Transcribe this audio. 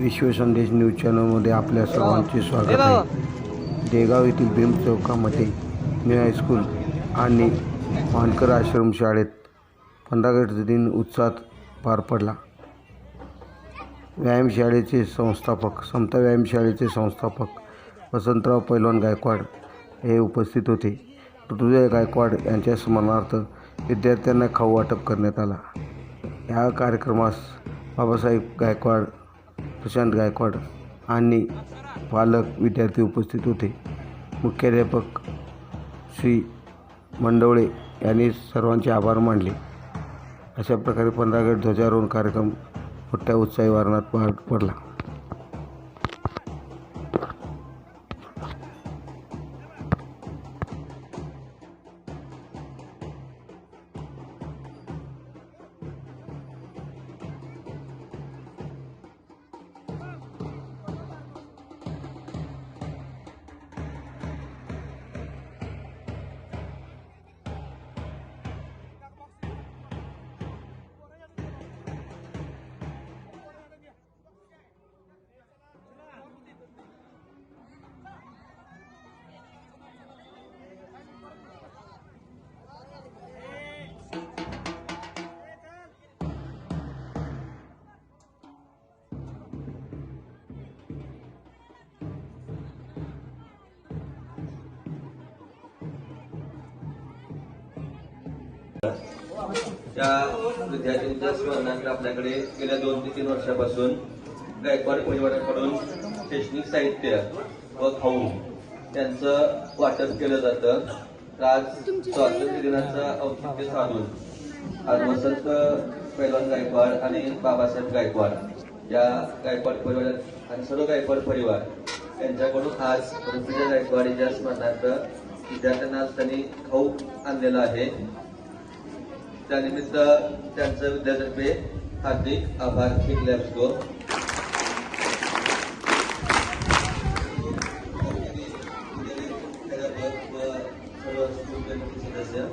विश्व संदेश न्यूज चॅनलमध्ये आपल्या सर्वांचे स्वागत आहे. देगाव येथील भीम चौकामध्ये मी हायस्कूल आणि मानकर आश्रमशाळेत पंधरागड दिन उत्साहात पार पडला. व्यायामशाळेचे संस्थापक समता व्यायामशाळेचे संस्थापक वसंतराव पैलवान गायकवाड हे उपस्थित होते. ऋतुजय गायकवाड यांच्या स्मरणार्थ विद्यार्थ्यांना खाऊ वाटप करण्यात आला. या कार्यक्रमास बाबासाहेब गायकवाड प्रशांत गायकवाड आणि पालक विद्यार्थी उपस्थित होते. मुख्याध्यापक श्री मंडवळे यांनी सर्वांचे आभार मानले. अशा प्रकारे पंधरागड ध्वजारोहण कार्यक्रम मोठ्या उत्साही वारणात पार पडला. त्या विद्यार्थ्यांच्या स्मरणार्थ आपल्याकडे गेल्या दोन ते तीन वर्षापासून गायकवाड परिवाराकडून शैक्षणिक साहित्य व खाऊ त्यांचं वाटप केलं जातं. तर आज स्वातंत्र्य दिनाचं औचित्य साधून आज वसंत पैलवान गायकवाड आणि बाबासाहेब गायकवाड या गायकवाड परिवार आणि सर्व गायकवाड परिवार यांच्याकडून आज ऋतुजा गायकवाड यांच्या स्मरणार्थ विद्यार्थ्यांना त्यांनी खाऊ आणलेला आहे. त्यानिमित्त त्यांचं विद्यातर्फे हार्दिक आभार घेतले असतो. सदस्य